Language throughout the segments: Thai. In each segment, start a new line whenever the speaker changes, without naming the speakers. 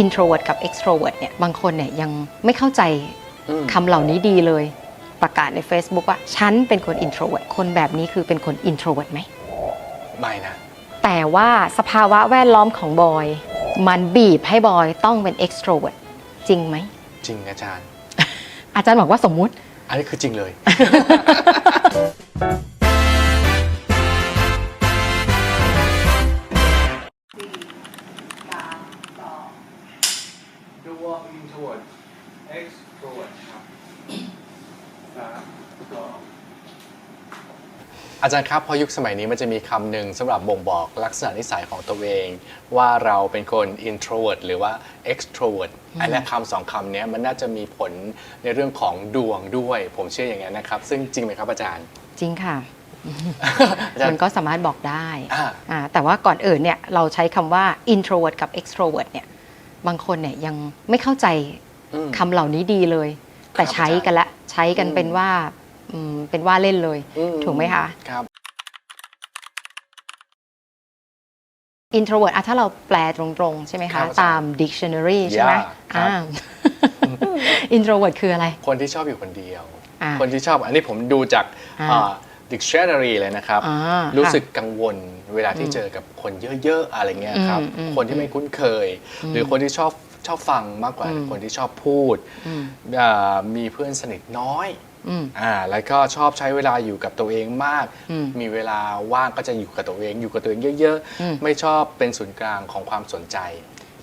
introvert กับ extrovert เนี่ยบางคนเนี่ยยังไม่เข้าใจ
อืม
คำเหล่านี้ดีเลย ประกาศใน Facebook ว่า ฉันเป็นคน introvert คนแบบนี้คือเป็นคน introvert ไหม
ไม่นะ
แต่ว่าสภาวะแวดล้อมของบอย มันบีบให้บอยต้องเป็น extrovert จริงไหม
จริงอาจารย์
อาจารย์บอกว่าสมมุติ
อันนี้คือจริงเลย อาจารย์ครับพอยุคสมัยนี้มันจะมีคำหนึ่งสำหรับบ่งบอกลักษณะนิสัยของตัวเอง ว่าเราเป็นคน introvert หรือว่า extrovert อันนี้คำสองคำเนี้ยมันน่าจะมีผลในเรื่องของดวงด้วย ผมเชื่ออย่างนั้นนะครับ ซึ่งจริงไหมครับอาจารย์
จริงค่ะ
อาจาร
มัน
ย์
ก็สามารถบอกได้
อ่า
อ่าแต่ว่าก่อนอื่นเนี่ยเราใช้คำว่า introvert กับ extrovert เนี่ยบางคนเนี่ยยังไม่เข้าใจ
อืม
คำเหล่านี้ดีเลย แต่ใช้กันละใช้กัน
อืม
เป็นว่า อืมเป็นว่าเล่นเลย
อื
ถูกไหมคะ
ครับ
introvert อะถ้าเราแปลตรงๆ ใช่ไหม
ครั
คะ
บอาจารย์
ตาม dictionary ใช่ไหม
Yeah ครับ
อ่า introvert คืออะไร
คนที่ชอบอยู่คนเดียว
อ่า
คนที่ชอบอันนี้ผมดูจาก
อ่า
อ่า dictionary เลยนะครับ
อ่า
รู้
ค่ะ
สึกกังวลเวลาที่
อืม
เจอกับคนเยอะๆอะไรเงี้ยครับ
อืมอืม
คนที่ไม่คุ้นเคย
อืม
หรือคนที่ชอบชอบฟังมากกว่า
อืม
คนที่ชอบพูด
อืม
อ่ามีเพื่อนสนิทน้อย
อืม
อ่าแล้วก็ชอบใช้เวลาอยู่กับตัวเองมาก
อืม
มีเวลาว่างก็จะอยู่กับตัวเอง อยู่กับตัวเองเยอะ
อืม
ๆ ไม่ชอบเป็นศูนย์กลางของความสนใจ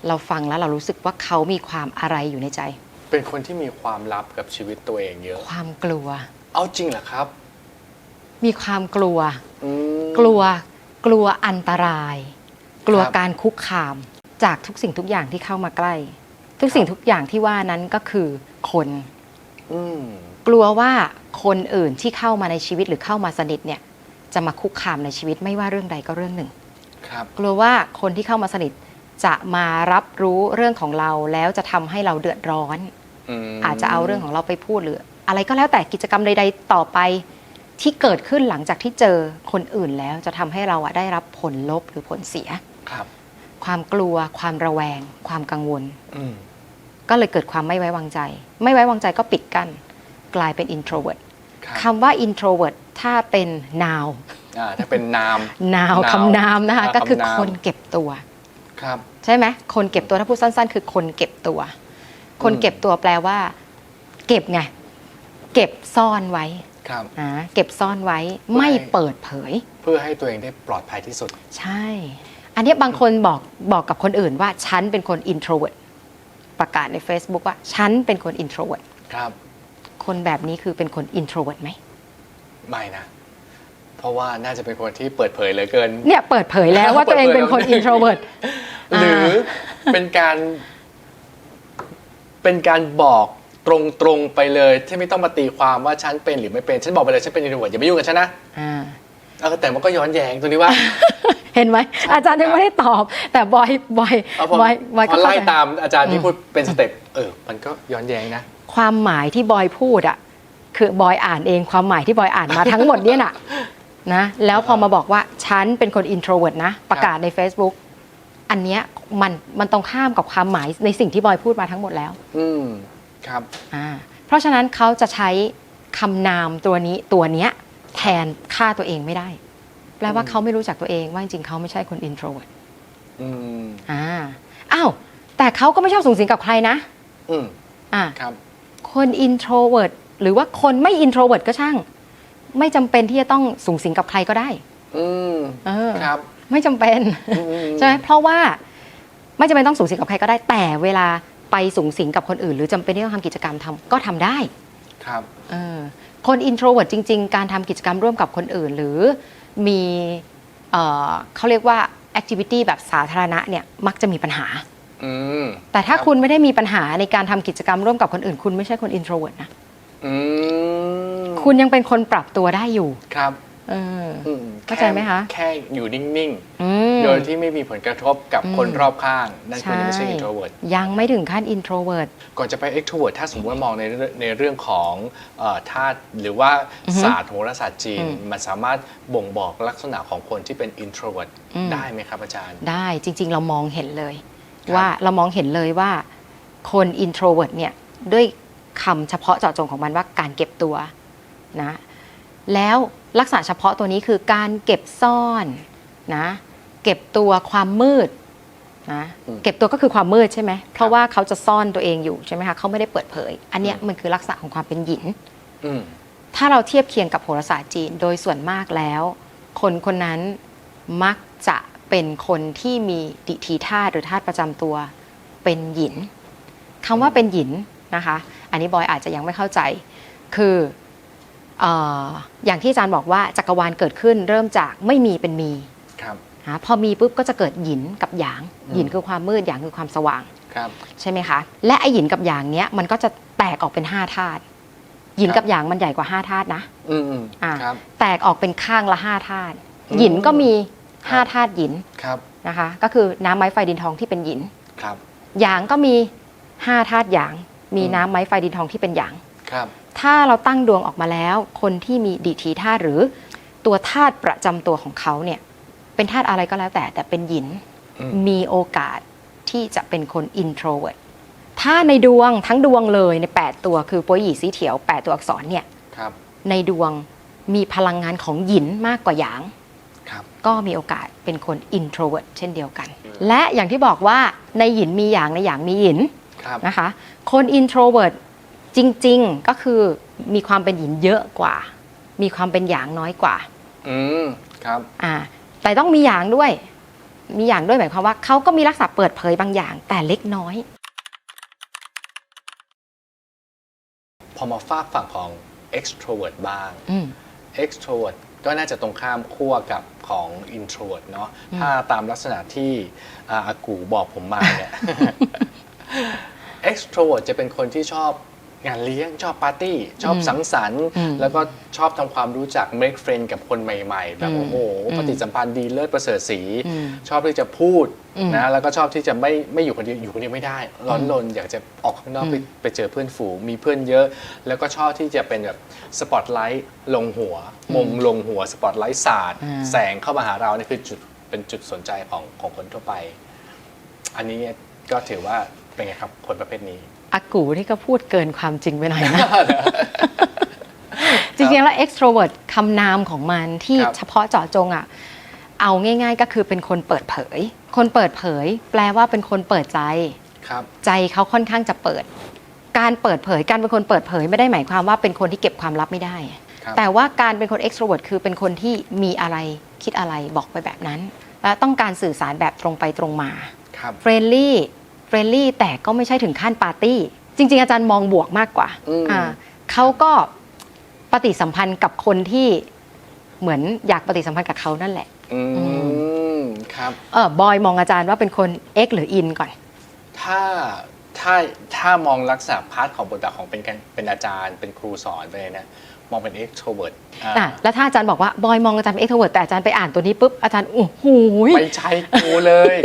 เราฟังแล้วเรารู้สึกว่าเขามีความอะไรอยู่ในใจ
เป็นคนที่มีความลับกับชีวิตตัวเองเยอะ
ความกลัว
เอาจริงเหรอครับ
มีความกลัว
อืม
กลัวกลัวอันตราย กลัว
ครับ
การคุกคาม จากทุกสิ่งทุกอย่างที่เข้ามาใกล้ ทุกสิ่งทุกอย่างที่ว่านั้นก็คือคน
อืม
กลัวว่าคนอื่นที่เข้ามาในชีวิตหรือเข้ามาสนิทเนี่ย จะมาคุกคามในชีวิตไม่ว่าเรื่องใดก็เรื่องหนึ่ง
ครับ
กลัวว่าคนที่เข้ามาสนิทจะมารับรู้เรื่องของเราแล้วจะทำให้เราเดือดร้อน
ม
อาจจะเอาเรื่องของเราไปพูดหรือ อะไรก็แล้วแต่กิจกรรมใด ๆ ต่อไป ที่เกิดขึ้นหลังจากที่เจอคนอื่นแล้วจะทำให้เราอะได้รับผลลบหรือผลเสีย
ครับ
ความกลัว ความระแวง ความกังวล
อืม
ก็เลยเกิดความไม่ไว้วางใจ ไม่ไว้วางใจก็ปิดกั้นกลายเป็น introvert
ครับ
คำว่า introvert ถ้าเป็น noun
อ่าถ้าเป็นนาม
noun
นาม
คำนามนะคะ
อ่า
ก็คือ
คำนาม
คนเก็บตัว
ครับ
ใช่ไหมคนเก็บตัวถ้าพูดสั้น ๆ คือคนเก็บตัว คน
อืม
เก็บตัวแปลว่า เก็บไงเก็บซ่อนไว้
ครับ
อ่าเก็บซ่อนไว้
เพื่อ
ไม่
ให้
เปิดเผย
เพื่อให้ตัวเองได้ปลอดภัยที่สุด
ใช่ อันเนี้ยบางคนบอกบอกกับคนอื่นว่าฉันเป็นคน introvert ประกาศใน Facebook ว่า ฉันเป็นคน introvert
ครับ
คนแบบนี้คือเป็นคน introvert ไหม
ไม่นะ เพราะว่าน่าจะเป็นคนที่เปิดเผยเหลือเกิน
เนี่ยเปิดเผยแล้วว่าตัวเองเป็นคน
เปิดเผยแล้ว
introvert
หรือเป็นการ เป็นการบอกตรงๆไปเลยที่ไม่ต้องมาตีความว่าฉันเป็นหรือไม่เป็น ฉันบอกไปเลยฉันเป็นอินโทรเวิร์ดอย่าไปยุ่งกับฉันนะ
อ่า
เออแต่มันก็ย้อนแย้งตรงนี้ว่า
เห็นไหมอาจารย์ยังไม่ได้ตอบ แต่บอยบอย
เอาพอบ
อยบอย
พ
ก็
อ
เข้า
ไล่
ใจ
ตามอาจารย์
อื
ที่
ม
พูดเป็นสเต็ปเออ มันก็ย้อนแย้งนะ
ความหมายที่บอยพูดอะคือบอยอ่านเองความหมายที่บอยอ่านมาทั้งหมดเนี่ยน่ะนะแล้วพอมาบอกว่าฉันเป็นคน introvert นะ ประกาศใน Facebook อันเนี้ยมันมันตรงข้ามกับความหมายในสิ่งที่บอยพูดมาทั้งหมดแล้ว
อืมครับ
อ่าเพราะฉะนั้นเขาจะใช้คำนามตัวนี้ตัวเนี้ย แทนค่าตัวเองไม่ได้ แปลว่า
อืม
เขาไม่รู้จักตัวเองว่าจริงๆเขาไม่ใช่คน introvert
อืม
อ่าอ้าวแต่เขาก็ไม่ชอบสูงสิงกับใครนะ
อืม
อ่า
ครับ
คน introvert หรือว่าคนไม่ introvert ก็ช่าง ไม่จำเป็นที่จะต้องสูงสิงกับใครก็ได้
อืม
เออ
ครับ
ไม่จำเป็น
อืม
ใช่ไหมเพราะว่าไม่จำเป็นต้องสูงสิงกับใครก็ได้ แต่เวลาไปสูงสิงกับคนอื่น หรือจำเป็นที่ต้องทำกิจกรรมทำก็ทำได้
ครับ
เออคน introvert จริง ๆ การทำกิจกรรมร่วมกับคนอื่น หรือมีเอ่อเขาเรียกว่า activity แบบสาธารณะเนี่ยมักจะมีปัญหา
อืม
แต่ถ้า
รับ
คุณไม่ได้มีปัญหาในการทำกิจกรรมร่วมกับคนอื่น คุณไม่ใช่คน introvert นะ
อืม
คุณยังเป็นคนปรับตัวได้อยู่
ครับ
เออ
อืม
เข้าใจไหมคะ
แค่อยู่นิ่ง
อืม
ๆ โดยที่ไม่มีผลกระทบกับ
อืม
คนรอบข้าง นั่นคนไม่ใช่ introvert
ยังไม่ถึงขั้น introvert
ก่อนจะไป extrovert ถ้าสมมติว่ามองในเรื่องในเรื่องของเอ่อธาตุหรือว่า
อือฮึ
ศาสตร์โหราศาสตร์จีน
อืม
มันสามารถบ่งบอกลักษณะของคนที่เป็น introvert
อืม
ได้ไหมครับอาจารย์
ได้จริง ๆ เรามองเห็นเลย
ครับ
ว่าเรามองเห็นเลยว่าคน introvert เนี่ย ด้วยคำเฉพาะเจาะจงของมันว่าการเก็บตัวนะ แล้ว ลักษณะเฉพาะตัวนี้คือการเก็บซ่อนนะเก็บตัวความมืดนะเก็บตัวก็คือความมืดใช่ไหมเพราะว่าเขาจะซ่อนตัวเองอยู่ใช่ไหมคะเขาไม่ได้เปิดเผย อันเนี้ยมันคือลักษณะของความเป็นหยิน
อืม
ถ้าเราเทียบเคียงกับโหราศาสตร์จีนโดยส่วนมากแล้ว คนคนนั้นมักจะเป็นคนที่มีดิถีธาตุหรือธาตุประจำตัวเป็นหยินคำว่าเป็นหยินนะคะ อันนี้บอยอาจจะยังไม่เข้าใจ คือเอออย่างที่อาจารย์บอกว่าจักรวาลเกิดขึ้นเริ่มจากไม่มีเป็นมี
ครับ
นะพอมีปุ๊บก็จะเกิดหยินกับหยาง
อืม
หยินคือความมืดหยางคือความสว่าง
ครับ
ใช่ไหมคะ และไอหยินกับหยางเนี้ยมันก็จะแตกออกเป็นห้าธาตุหยิน
ครับ
กับหยางมันใหญ่กว่าห้าธาตุนะ
อืมอืม
อ่า
ครับ
แตกออกเป็นข้างละห้าธาตุ
อืม
หยินก็มี
ครับ
ห้าธาตุหยิน
ครับ
นะคะ ก็คือน้ำไม้ไฟดินทองที่เป็นหยิน
ครับ
หยางก็มีห้าธาตุหยาง มี
อืม
น้ำไม้ไฟดินทองที่เป็นหยาง
ครับ
ถ้าเราตั้งดวงออกมาแล้ว คนที่มีดิถีธาตุหรือตัวธาตุประจำตัวของเขาเนี่ยเป็นธาตุอะไรก็แล้วแต่แต่เป็นหยิน
อืม
มีโอกาสที่จะเป็นคน introvert ถ้าในดวงทั้งดวงเลยใน 8 ตัวคือโปยหยีสีเถียว 8 ตัวอักษรเนี่ย
ครับ
ในดวงมีพลังงานของหยินมากกว่าหยาง
ครับ
ก็มีโอกาสเป็นคน introvert เช่นเดียวกัน และอย่างที่บอกว่าในหยินมีหยางในหยางมีหยิน
ครับ
นะคะ คน introvert จริงๆก็คือมีความเป็นหยินเยอะกว่า มีความเป็นหยางน้อยกว่า
อืมครับ
อ่าแต่ต้องมีหยางด้วย มีหยางด้วยหมายความว่าเขาก็มีลักษณะเปิดเผยบางอย่าง แต่เล็กน้อย
พอมาฝากฝั่งของ extrovert บ้าง
อืม
extrovert ก็น่าจะตรงข้ามขั้วกับของ introvert เนาะ
อืม
ถ้าตามลักษณะที่อาอากูบอกผมมาเนี่ย extrovert จะเป็นคนที่ชอบ งานเลี้ยงชอบปาร์ตี้ ชอบสังสรรค์
อืม
แล้วก็ชอบทำความรู้จัก make friend กับคนใหม่ๆ แบบ
อืม
โอ้โห
อืม
ปฏิสัมพันธ์ดีเลิศประเสริฐสี
อืม
ชอบที่จะพูด
อืม
นะแล้วก็ชอบที่จะไม่ไม่อยู่คนเดียวอยู่คนเดียวไม่ได้ ร้อนรนอยากจะออกข้างนอกไป
อืม
ไปเจอเพื่อนฝูงมีเพื่อนเยอะ แล้วก็ชอบที่จะเป็นแบบสปอตไลท์ลงหัวมุมลงหัวสปอตไลท์สาด
อ่า
แสงเข้ามาหาเรานี่คือจุดเป็นจุดสนใจของของคนทั่วไป อันนี้ก็ถือว่าเป็นไงครับคนประเภทนี้
อากูนี่ก็พูดเกินความจริงไปหน่อยนะ จริงๆ แล้ว extrovert คำนามของมันที่
ครับ
เฉพาะเจาะจงอะ เอาง่าย ๆ ก็คือเป็นคนเปิดเผย คนเปิดเผย แปลว่าเป็นคนเปิดใจ
ครับ
ใจเขาค่อนข้างจะเปิด การเปิดเผย การเป็นคนเปิดเผยไม่ได้หมายความว่าเป็นคนที่เก็บความลับไม่ได้
ครับ
แต่ว่าการเป็นคน extrovert คือเป็นคนที่มีอะไรคิดอะไรบอกไปแบบนั้น และต้องการสื่อสารแบบตรงไปตรงมา
ครับ
เฟรนลี่ เฟรนลี่แต่ก็ไม่ใช่ถึงขั้นปาร์ตี้ จริง ๆ อาจารย์มองบวกมากกว่า
อืม
อ่าเขาก็ปฏิสัมพันธ์กับคนที่เหมือนอยากปฏิสัมพันธ์กับเขานั่นแหละ
อืมครับ
เออบอยมองอาจารย์ว่าเป็นคน X หรือ In ก่อน
ถ้าถ้าถ้ามองลักษณะพาร์ทของบทบาทของเป็นการเป็นอาจารย์เป็นครูสอนไปเลยนะ มองเป็น extrovert อ่า
อะแล้วถ้าอาจารย์บอกว่าบอยมองอาจารย์เป็น extrovert แต่อาจารย์ไปอ่านตัวนี้ปุ๊บอาจารย์โอ้โหย
ไม่ใช่กูเลย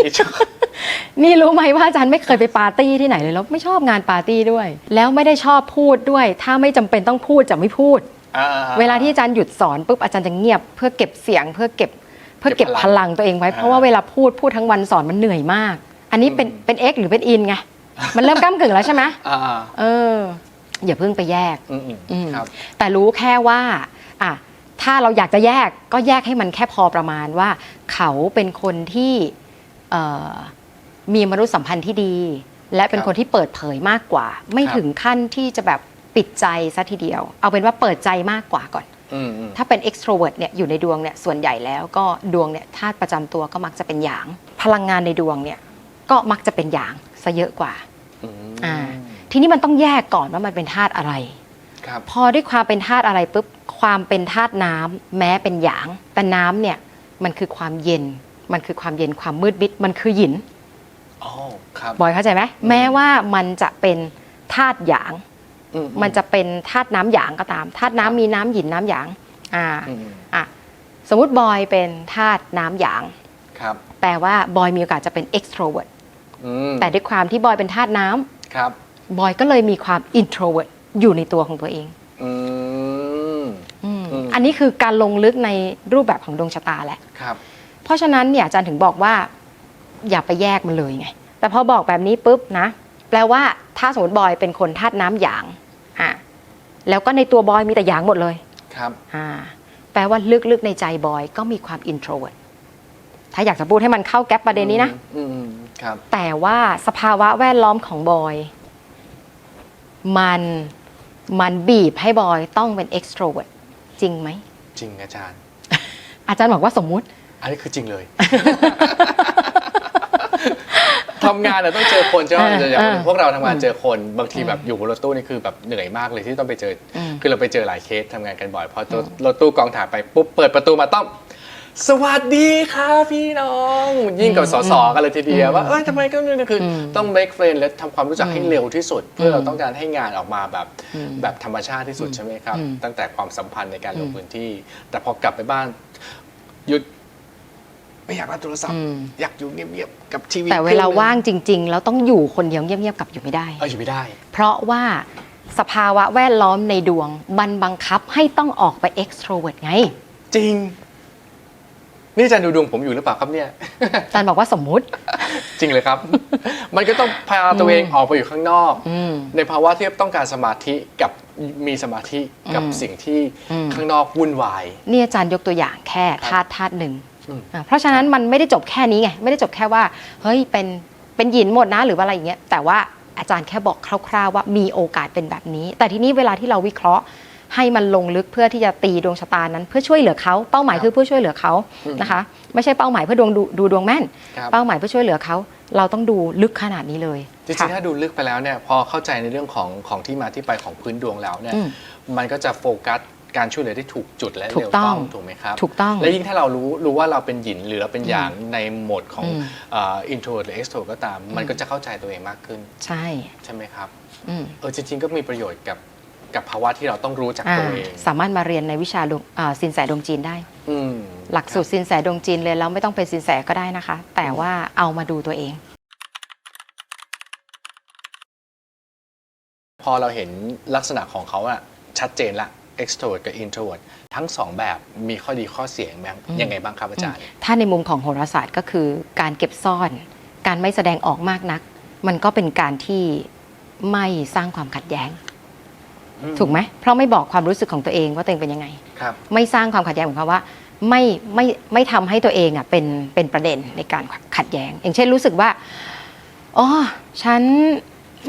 นี่รู้ไหมว่าอาจารย์ไม่เคยไปปาร์ตี้ที่ไหนเลยแล้วไม่ชอบงานปาร์ตี้ด้วย แล้วไม่ได้ชอบพูดด้วย ถ้าไม่จำเป็นต้องพูดจะไม่พูด
อ่
เวลาที่อาจารย์หยุดสอนปุ๊บอาจารย์จะเงียบเพื่อเก็บเสียงเพื่อเก็บเพื่อเก็บ
เก็บ
พ
พลัง
ลังตัวเองไว้
อ่า
เพราะว่าเวลาพูดพูดทั้งวันสอนมันเหนื่อยมาก อันนี้เป็น
อืม
เป็น X หรือเป็น In ไงมันเริ่มก้ากึ่งแล้วใช่ไหม
อ่าอ่า
เออ อย่าเพิ่งไปแยก
อืมอืม
อืม
ครับ
แต่รู้แค่ว่าอะถ้าเราอยากจะแยกก็แยกให้มันแค่พอประมาณว่า เขาเป็นคนที่เอ่อมีมนุษยสัมพันธ์ที่ดี และเป็น
ครับ
คนที่เปิดเผยมากกว่า ไม่
ครับ
ถึงขั้นที่จะแบบปิดใจซะทีเดียว เอาเป็นว่าเปิดใจมากกว่าก่อน
อืมอืม
ถ้าเป็น extrovert เนี่ยอยู่ในดวงเนี่ยส่วนใหญ่แล้วก็ดวงเนี่ยธาตุประจำตัวก็มักจะเป็นหยาง พลังงานในดวงเนี่ยก็มักจะเป็นหยางซะเยอะกว่า
อืม
อ่า ทีนี้มันต้องแยกก่อนว่ามันเป็นธาตุอะไร
ครับ
พอด้วยความเป็นธาตุอะไรปุ๊บความเป็นธาตุน้ำแม้เป็นหยาง แต่น้ำเนี่ยมันคือความเย็น มันคือความเย็นความมืดมิดมันคือหยิน
อ๋อ ครับ
บอยเข้าใจไหมแม้ว่ามันจะเป็นธาตุหยาง
อื
มันจะเป็นธาตุน้ำหยางก็ตามธาตุน้ำมีน้ำหยินน้ำหยางอ่า
อืม
อะสมมติบอยเป็นธาตุน้ำหยาง
ครับ
แปลว่าบอยมีโอกาสจะเป็น extrovert
อืม
แต่ด้วยความที่บอยเป็นธาตุน้ำ
ครับ
บอยก็เลยมีความ introvert อยู่ในตัวของตัวเอง
อืม
อืม
อืม
อันนี้คือการลงลึกในรูปแบบของดวงชะตาแหละ
ครับ
เพราะฉะนั้นเนี่ยอาจารย์ถึงบอกว่าอย่าไปแยกมันเลยไง แต่พอบอกแบบนี้ปุ๊บนะ แปลว่าถ้าสมมติบอยเป็นคนธาตุน้ำหยางอะแล้วก็ในตัวบอยมีแต่หยางหมดเลย
ครับ
อ่าแปลว่าลึกๆในใจบอยก็มีความ introvert ถ้าอยากจะพูดให้มันเข้าแก๊ปประเด็นนี้นะ
อืมอืมครับ
แต่ว่าสภาวะแวดล้อมของบอย มันมันบีบให้บอยต้องเป็น extrovert จริงไหม
จริงอาจารย์
อาจารย์บอกว่าสมมุติ
อันนี้คือจริงเลย ทำงานเนี่ยต้องเจอคนใช่ไหม
เออ
อย่าง
เออ
พวกเราทำงานเจอคนบางที
อืม
แบบอยู่บนรถตู้นี่คือแบบเหนื่อยมากเลยที่ต้องไปเจออ
ม
คือเราไปเจอหลายเคสทำงานกันบ่อยพอรถรถตู้กองถ่ายไปปุ๊บเปิดประตูมาต้อง สวัสดีค่ะพี่น้อง ยิ่งกับสสกันเลยทีเดียวว่าเอ้ยทำไมก็นี่คืออ
ม
ต้อง make friend และทำความรู้จักให้
อืม
เร็วที่สุด เพื่ออ
ม
เราต้องการให้งานออกมาแบบ
อืม
แบบธรรมชาติที่สุดใช่ไหมครับ
อืม
ตั้งแต่ความสัมพันธ์ในการลง
อืม
พื้นที่ แต่พอกลับไปบ้านหยุดไม่อยากรับโทรศัพท์
อืม
อยากอยู่เงียบๆกับทีวี
แต่เวลาว่างจริง ๆ แล้วต้องอยู่คนเดียวเงียบๆกับอยู่ไม่ได้
เอออยู่ไม่ได้
เพราะว่าสภาวะแวดล้อมในดวงบันบังคับให้ต้องออกไป extrovert ไง
จริง นี่อาจารย์ดูดวงผมอยู่หรือเปล่าครับเนี่ย
อาจารย์บอกว่าสมมุติ
จริงเลยครับ มันก็ต้องพาตัวเองออกไปอยู่ข้างนอก
อืม
ในภาวะที่ต้องการสมาธิกับมีสมาธิกับ
อืม
สิ่งที่
อืม
ข้างนอกวุ่นวาย
นี่อาจารย์ยกตัวอย่างแค่
ครับ
ธาตุธาตุหนึ่ง
อืม
อะเพราะฉะนั้นมันไม่ได้จบแค่นี้ไง ไม่ได้จบแค่ว่า เฮ้ยเป็นเป็นหยินหมดนะหรือว่าอะไรอย่างเงี้ยแต่ว่าอาจารย์แค่บอกคร่าวๆว่ามีโอกาสเป็นแบบนี้ แต่ทีนี้เวลาที่เราวิเคราะห์ ให้มันลงลึกเพื่อที่จะตีดวงชะตานั้น เพื่อช่วยเหลือเขาเป้าหมาย
ครับ
คือเพื่อช่วยเหลือเขา
อืม
นะคะ ไม่ใช่เป้าหมายเพื่อดวงดูดูดวงแม่น
ครับ
เป้าหมายเพื่อช่วยเหลือเขาเราต้องดูลึกขนาดนี้เลย
จริงๆ
ค่ะ
ถ้าดูลึกไปแล้วเนี่ยพอเข้าใจในเรื่องของของที่มาที่ไปของพื้นดวงแล้วเนี่ย
อืม
มันก็จะโฟกัสการช่วยเหลือที่ถูกจุดและ
ถู
เร็
ก
ว
ต้
ต้
อ
องงถูกไหมครับ
ถูกต้อง
และยิ่งถ้าเรารู้รู้ว่าเราเป็นหยินหรือเราเป็นหยางในโหมดของ
อืม
อินโทรหรือเอ็กโทรก็ตาม มันก็จะเข้าใจตัวเองมากขึ้น
ใช่
ใช่ไหมครับ
อืม
เออจริงๆก็มีประโยชน์กับ กับภาวะที่เราต้องรู้จัก
อ่า
ตัวเอง
สามารถมาเรียนในวิชาดวงอ่าสินแสดวงจีนได้
อืม
หลักสูตรสินแสดวงจีนเลยแล้วไม่ต้องเป็นสินแสก็ได้นะคะ แต่ว่าเอามาดูตัวเอง
พอเราเห็นลักษณะของเขาอะชัดเจนละ extrovert กับ introvert ทั้งสองแบบมีข้อดีข้อเสียไหมยังไงบ้างครับอาจารย์
ถ้าในมุมของโหราศาสตร์ก็คือการเก็บซ่อน การไม่แสดงออกมากนัก มันก็เป็นการที่ไม่สร้างความขัดแย้ง
อืม
ถูกไหมเพราะไม่บอกความรู้สึกของตัวเองว่าตัวเองเป็นยังไง
ครับ
ไม่สร้างความขัดแย้งหมายความว่า ไม่ไม่ไม่ทำให้ตัวเองอะเป็นเป็นประเด็นในการขัดแย้ง อย่างเช่นรู้สึกว่าอ๋อฉัน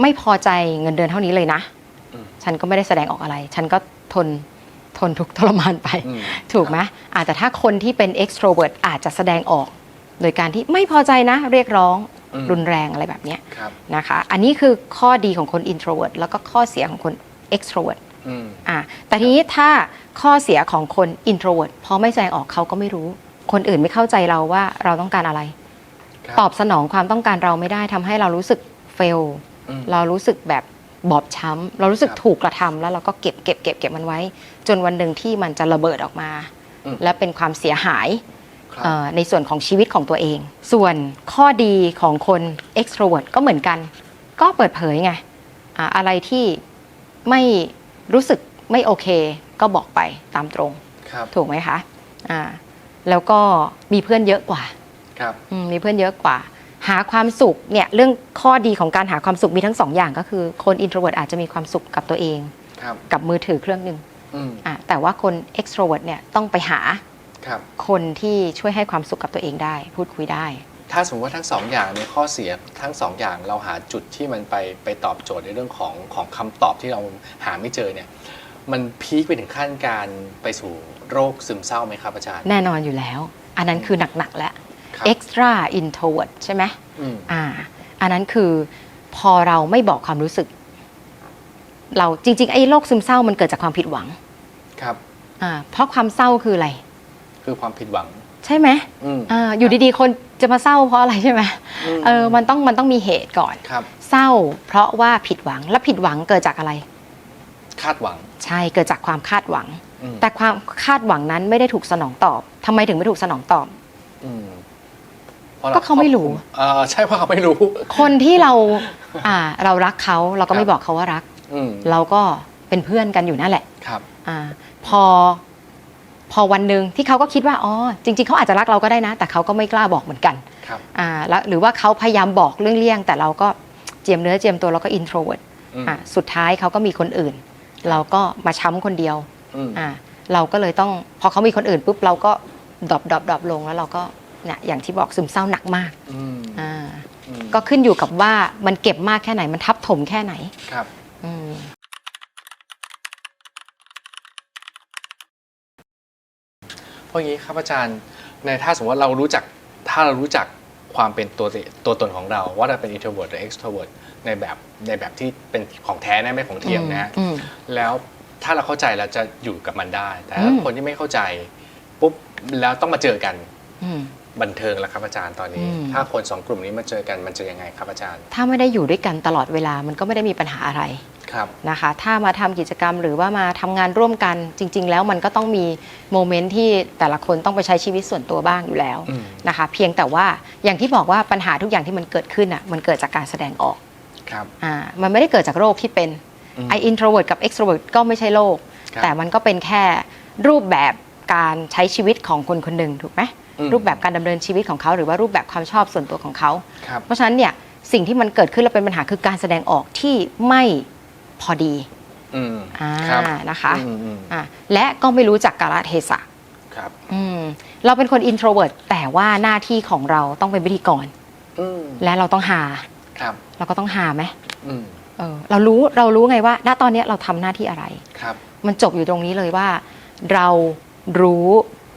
ไม่พอใจเงินเดือนเท่านี้เลยนะ
อืม
ฉันก็ไม่ได้แสดงออกอะไร ฉันก็ทนทนทุกข์ทรมานไป
อืม
ถูกไหมอาจจะแต่ถ้าคนที่เป็น extrovert อาจจะแสดงออก โดยการที่ไม่พอใจนะเรียกร้อง
อืม
รุนแรงอะไรแบบเนี้ย
ครับ
นะคะ อันนี้คือข้อดีของคน introvert แล้วก็ข้อเสียของคน extrovert
อืม
อะแต่ทีนี้ถ้าข้อเสียของคน introvert พอไม่แสดงออกเขาก็ไม่รู้ คนอื่นไม่เข้าใจเราว่าเราต้องการอะไร
ครับ
ตอบสนองความต้องการเราไม่ได้ทำให้เรารู้สึก fail
อืม
เรารู้สึกแบบบอบช้ำ เรารู้สึก
ครับ
ถูกกระทำแล้วเราก็เก็บเก็บเก็บเก็บมันไว้ จนวันหนึ่งที่มันจะระเบิดออกมา
อืม
และเป็นความเสียหาย
ครับ
เอ่อในส่วนของชีวิตของตัวเอง ส่วนข้อดีของคน extrovert ก็เหมือนกัน ก็เปิดเผยไงอ่าอะไรที่ ไม่รู้สึกไม่โอเค ก็บอกไปตามตรง
ครับ
ถูกไหมคะอ่าแล้วก็มีเพื่อนเยอะกว่า
ครับ
อืมมีเพื่อนเยอะกว่า หาความสุขเนี่ยเรื่องข้อดีของการหาความสุขมีทั้งสองอย่างก็คือ คน introvert อาจจะมีความสุขกับตัวเอง
ครับ
กับมือถือเครื่องหนึ่ง
อืม
อะแต่ว่าคน extrovert เนี่ยต้องไปหา
ครับ
คนที่ช่วยให้ความสุขกับตัวเองได้ พูดคุยได้
ถ้าสมมติว่าทั้งสองอย่างในยข้อเสียทั้งสองอย่างเราหาจุดที่มันไปไปตอบโจทย์ในเรื่องของของคำตอบที่เราหาไม่เจอเนี่ยมันพีคไปถึงขั้นการไปสู่โรคซึมเศร้าไหมครับอาจารย์
แน่นอนอยู่แล้ว อันนั้นคือหนัก ๆ แล้ว
ครับ
extra introvert ใช่ไหม
อืม
อ่า อันนั้นคือพอเราไม่บอกความรู้สึก เราจริง ๆ ไอ้โรคซึมเศร้ามันเกิดจากความผิดหวัง
ครับ
อ่าเพราะความเศร้าคืออะไร
คือความผิดหวัง
ใช่ไหม
อืม
อ่าอยู่ดีๆ คน จะมาเศร้าเพราะอะไรใช่ไหม
ม
เออมันต้องมันต้องมีเหตุก่อน
ครับ
เศร้า เพราะว่าผิดหวังและผิดหวังเกิดจากอะไร
คาดหวัง
ใช่เกิดจากความคาดหวัง
อืม
แต่ความคาดหวังนั้นไม่ได้ถูกสนองตอบทำไมถึงไม่ถูกสนองตอบ
อืมพระ
ก็เขาไม่รู้
ควบคุเออใช่เพราะเขาไม่รู้
คนที่เรา อ่าเรารักเขาเราก็ไม่
ครับ
บอกเขาว่ารัก
อืม
เราก็เป็นเพื่อนกันอยู่นั่นแหละ
ครับ
อ่าพอ พอวันหนึ่งที่เขาก็คิดว่าอ๋อจริง ๆเขาอาจจะรักเราก็ได้นะ แต่เขาก็ไม่กล้าบอกเหมือนกัน
ครับ
อ่าแล้วหรือว่าเขาพยายามบอกเรื่องเลี่ยง แต่เราก็เจียมเนื้อเจียมตัวเราก็ introvert
อืม
อะสุดท้ายเขาก็มีคนอื่น เราก็มาช้ำคนเดียว
อืม
อะเราก็เลยต้องพอเขามีคนอื่นปุ๊บเราก็ดรอปดรอปดรอปลงแล้วเราก็เนี่ยอย่างที่บอกซึมเศร้าหนักมาก
อืม
อ่า
อืม
ก็ขึ้นอยู่กับว่ามันเก็บมากแค่ไหนมันทับถมแค่ไหน
ครับ
อืม
เพ ราะงี้ครับอาจารย์ในถ้าสมมติว่าเรารู้จักถ้าเรารู้จักความเป็นตัวตตัวตนของเรา ว่าเราเป็น introvert หรือ extrovert ในแบบในแบบที่เป็นของแท้นะไม่ของเทียมนะฮะ
อืม
แล้วถ้าเราเข้าใจเราจะอยู่กับมันได้ แต่ถ้า
อืม
คนที่ไม่เข้าใจปุ๊บแล้วต้องมาเจอกัน
อืม
บันเทิงแล้วครับอาจารย์ตอนนี้
อืม
ถ้าคนสองกลุ่มนี้มาเจอกันมันจะยังไงครับอาจารย์
ถ้าไม่ได้อยู่ด้วยกันตลอดเวลามันก็ไม่ได้มีปัญหาอะไร
ครับ
นะคะ ถ้ามาทำกิจกรรมหรือว่ามาทำงานร่วมกันจริง ๆ แล้วมันก็ต้องมีโมเมนต์ที่แต่ละคนต้องไปใช้ชีวิตส่วนตัวบ้างอยู่แล้ว
อืม
นะคะ เพียงแต่ว่าอย่างที่บอกว่าปัญหาทุกอย่างที่มันเกิดขึ้นอะมันเกิดจากการแสดงออก
ครับ
อ่ามันไม่ได้เกิดจากโรคที่เป็น
อืม
ไอ introvert กับ extrovert ก็ไม่ใช่โรค
ครับ
แต่มันก็เป็นแค่รูปแบบการใช้ชีวิตของคนคนหนึ่งถูกไหม
อืม
รูปแบบการดำเนินชีวิตของเขา หรือว่ารูปแบบความชอบส่วนตัวของเขา
ครับ
เพราะฉะนั้นเนี่ยสิ่งที่มันเกิดขึ้นแล้วเป็นปัญหาคือการแสดงออกที่ไม่พอดี
อืม
อ่า
ครับ
นะคะ
อืมอืม
อ่าและก็ไม่รู้จักกาลเทศะ
ครับ
อืมเราเป็นคน introvert แต่ว่าหน้าที่ของเราต้องเป็นพิธีกร
อืม
และเราต้องหา
ครับ
เราก็ต้องหาไหม
อืม
เออเรารู้เรารู้ไงว่าณตอนเนี้ยเราทำหน้าที่อะไร
ครับ
มันจบอยู่ตรงนี้เลยว่า เรารู้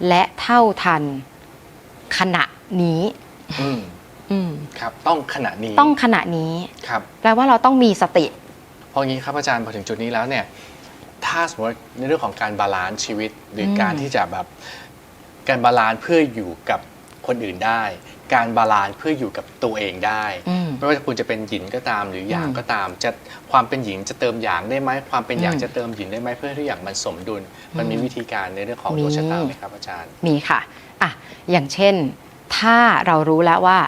และเท่าทัน ขณะนี้
อืม
อืม
ครับ ต้องขณะนี้
ต้องขณะนี้
ครับ
แปลว่าเราต้องมีสติ
เพราะงี้ครับอาจารย์พอถึงจุดนี้แล้วเนี่ย ถ้าสมมติในเรื่องของการบาลานซ์ชีวิต หรืออ
ม
การที่จะแบบการบาลานซ์เพื่ออยู่กับคนอื่นได้ การบาลานซ์เพื่ออยู่กับตัวเองได้
อืม
ไม่ว่าคุณจะเป็นหยินก็ตามหรือหยาง
อืม
ก็ตาม จะความเป็นหญิงจะเติมหยางได้ไหมความเป็นหยาง
อืม
จะเติมหยินได้ไหมเพื่อให้ทุกอย่างมันสมดุล มัน
อืม
มีวิธีการในเรื่องของ
มี
ตัวชะตาไหมครับอาจารย์
มีค่ะ อะอย่างเช่น ถ้าเรารู้แล้วว่า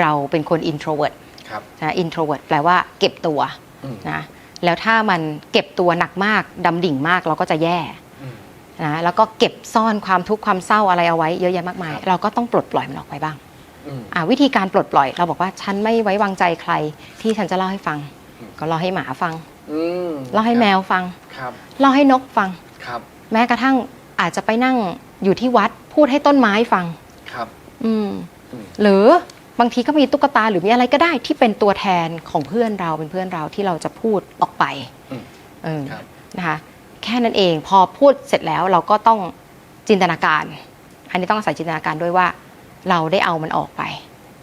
เราเป็นคน introvert
ครับ
นะ introvert แปลว่าเก็บตัว
อืม
นะแล้วถ้ามันเก็บตัวหนักมากดำดิ่งมากเราก็จะแย่
อืม
นะแล้วก็เก็บซ่อนความทุกข์ความเศร้าอะไรเอาไว้เยอะแยะมากมาย
ครับ
เราก็ต้องปลดปล่อยมันออกไปบ้าง
อืม
อะวิธีการปลดปล่อย เราบอกว่าฉันไม่ไว้วางใจใคร ที่ฉันจะเล่าให้ฟัง
อืม
ก็เล่าให้หมาฟัง
อืม
เล่าให้แมวฟัง
ครับ
เล่าให้นกฟัง
ครับ
แม้กระทั่งอาจจะไปนั่ง อยู่ที่วัดพูดให้ต้นไม้ฟัง
ครับ
อืม
อืม
หรือบางทีก็มีตุ๊กตาหรือมีอะไรก็ได้ที่เป็นตัวแทนของเพื่อนเราเป็นเพื่อนเราที่เราจะพูดออกไป
อืม
เออ
ครับ
นะคะแค่นั้นเองพอพูดเสร็จแล้วเราก็ต้องจินตนาการ อันนี้ต้องอาศัยจินตนาการด้วยว่า เราได้เอามันออกไป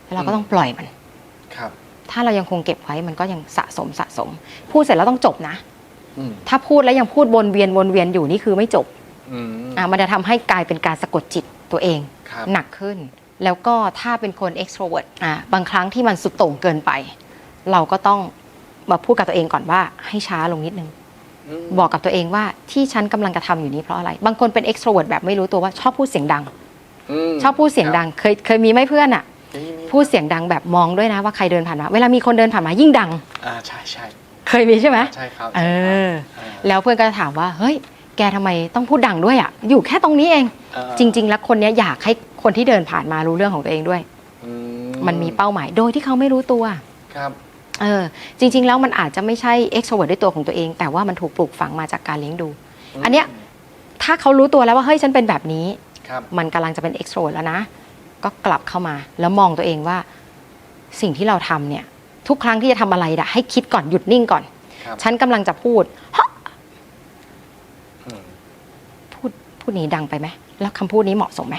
แล้วเราก็ต้องปล่อยมัน
ครับ
ถ้าเรายังคงเก็บไว้มันก็ยังสะสมสะสม พูดเสร็จแล้วต้องจบนะ
อืม
ถ้าพูดแล้วยังพูดวนเวียนวนเวียนอยู่นี่คือไม่จบ
อืม
อะมันจะทำให้กลายเป็นการสะกดจิตตัวเอง
ครับ
หนักขึ้น แล้วก็ถ้าเป็นคน extrovert อะบางครั้งที่มันสุดโต่งเกินไป เราก็ต้องมาพูดกับตัวเองก่อนว่าให้ช้าลงนิดนึง
ม
บอกกับตัวเองว่าที่ฉันกำลังกระทำอยู่นี้เพราะอะไร บางคนเป็น extrovert แบบไม่รู้ตัวว่าชอบพูดเสียงดัง
ม
ชอบพูดเสียงดัง เคยเคยมีไหมเพื่อนอะ
ครับมีมี
พูดเสียงดังแบบมองด้วยนะว่าใครเดินผ่านมา เวลามีคนเดินผ่านมายิ่งดัง
อ่าใช่ใช่
เคยมีใช่ไหม
ใช่ครับ
เออ
ใช่ครับ
แล้วเพื่อนก็จะถามว่า เฮ้ย แกทำไมต้องพูดดังด้วยอะอยู่แค่ตรงนี้เอง
เอ่อ
จริง ๆ แล้วคนเนี้ยอยากให้คนที่เดินผ่านมารู้เรื่องของตัวเองด้วย
อื
มันมีเป้าหมายโดยที่เขาไม่รู้ตัว
ครับ
เออจริง ๆ แล้วมันอาจจะไม่ใช่ extrovert ด้วยตัวของตัวเอง แต่ว่ามันถูกปลูกฝังมาจากการเลี้ยงดู อันเนี้ยถ้าเขารู้ตัวแล้วว่าเฮ้ยฉันเป็นแบบนี้
ครับ
มันกำลังจะเป็น extrovert แล้วนะ ก็กลับเข้ามาแล้วมองตัวเองว่าสิ่งที่เราทำเนี่ย ทุกครั้งที่จะทำอะไรอะให้คิดก่อนหยุดนิ่งก่อน
ครับ
ฉันกำลังจะพูดฮะ
อืม
พูดพูดนี้ดังไปไหมแล้วคำพูดนี้เหมาะสมไหม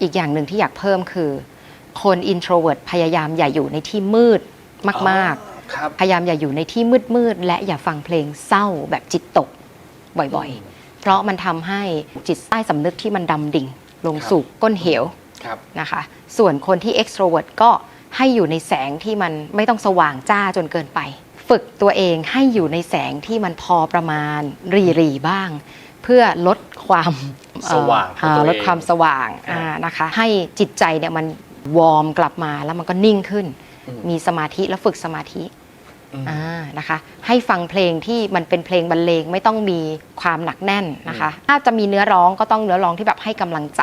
อีกอย่างหนึ่งที่อยากเพิ่มคือ คน introvert พยายามอย่าอยู่ในที่มืดมากๆ
อ๋อครับ
พยายามอย่าอยู่ในที่มืดๆและอย่าฟังเพลงเศร้าแบบจิตตกบ่อยๆ เพราะมันทำให้จิตใต้สำนึกที่มันดำดิ่ง ลง
ครับ
สู่ก้นเหว
ครับ
นะคะ ส่วนคนที่ extrovert ก็ให้อยู่ในแสงที่มันไม่ต้องสว่างจ้าจนเกินไป ฝึกตัวเองให้อยู่ในแสงที่มันพอประมาณรีรีๆบ้าง เพื่อลดความเอ่อ
สว่างของ
อ่า
ตัวเอง
ลดความสว่าง
อ่า
อ่านะคะให้จิตใจเนี่ยมันวอร์มกลับมาแล้วมันก็นิ่งขึ้น
อืม
มีสมาธิแล้วฝึกสมาธิ
อืม
อ่านะคะ ให้ฟังเพลงที่มันเป็นเพลงบรรเลงไม่ต้องมีความหนักแน่นนะคะ ถ้าจะมีเนื้อร้องก็ต้องเนื้อร้องที่แบบให้กำลังใจ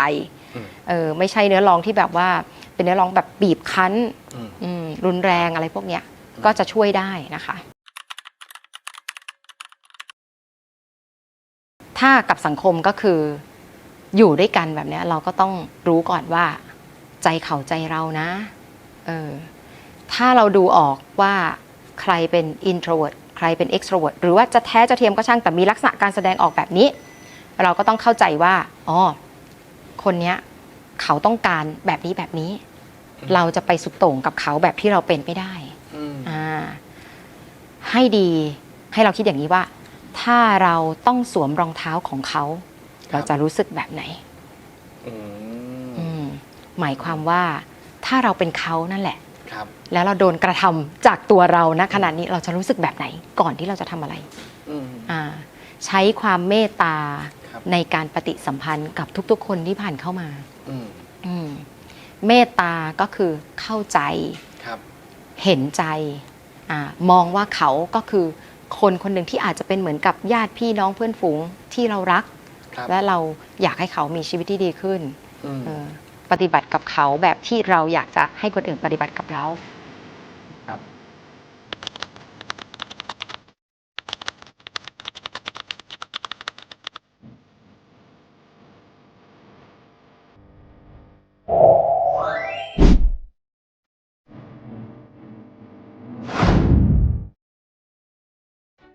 อืม
เออไม่ใช่เนื้อร้องที่แบบว่าเป็นเนื้อร้องแบบบีบคั้น
อืม
อืมรุนแรงอะไรพวกเนี้ย ก็จะช่วยได้นะคะ ถ้ากับสังคมก็คืออยู่ด้วยกันแบบนี้เราก็ต้องรู้ก่อนว่า ใจเขาใจเรานะเออถ้าเราดูออกว่าใครเป็น introvert ใครเป็น extrovert หรือว่าจะแท้จะเทียมก็ช่างแต่มีลักษณะการแสดงออกแบบนี้ เราก็ต้องเข้าใจว่าอ๋อคนเนี้ยเขาต้องการแบบนี้แบบนี้ เราจะไปสุดโต่งกับเขาแบบที่เราเป็นไม่ได้ ให้ดีให้เราคิดอย่างนี้ว่า ถ้าเราต้องสวมรองเท้าของเขา เราจะรู้สึกแบบไหน
อืม
อืมหมายความว่าถ้าเราเป็นเขานั่นแหละ
ครับ
แล้วเราโดนกระทำจากตัวเราณขณะนี้เราจะรู้สึกแบบไหนก่อนที่เราจะทำอะไร
อืม
อ่าใช้ความเมตตา
ครับ
ในการปฏิสัมพันธ์กับทุกๆ คนที่ผ่านเข้ามา
อืม
อืมเมตตาก็คือเข้าใจ
ครับ
เห็นใจอา มองว่าเขาก็คือคนคนหนึ่งที่อาจจะเป็นเหมือนกับญาติพี่น้องเพื่อนฝูงที่เรารัก
ครับ
และเราอยากให้เขามีชีวิตที่ดีขึ้น
อืม
เออปฏิบัติกับเขาแบบที่เราอยากจะให้คนอื่นปฏิบัติกับเรา
อ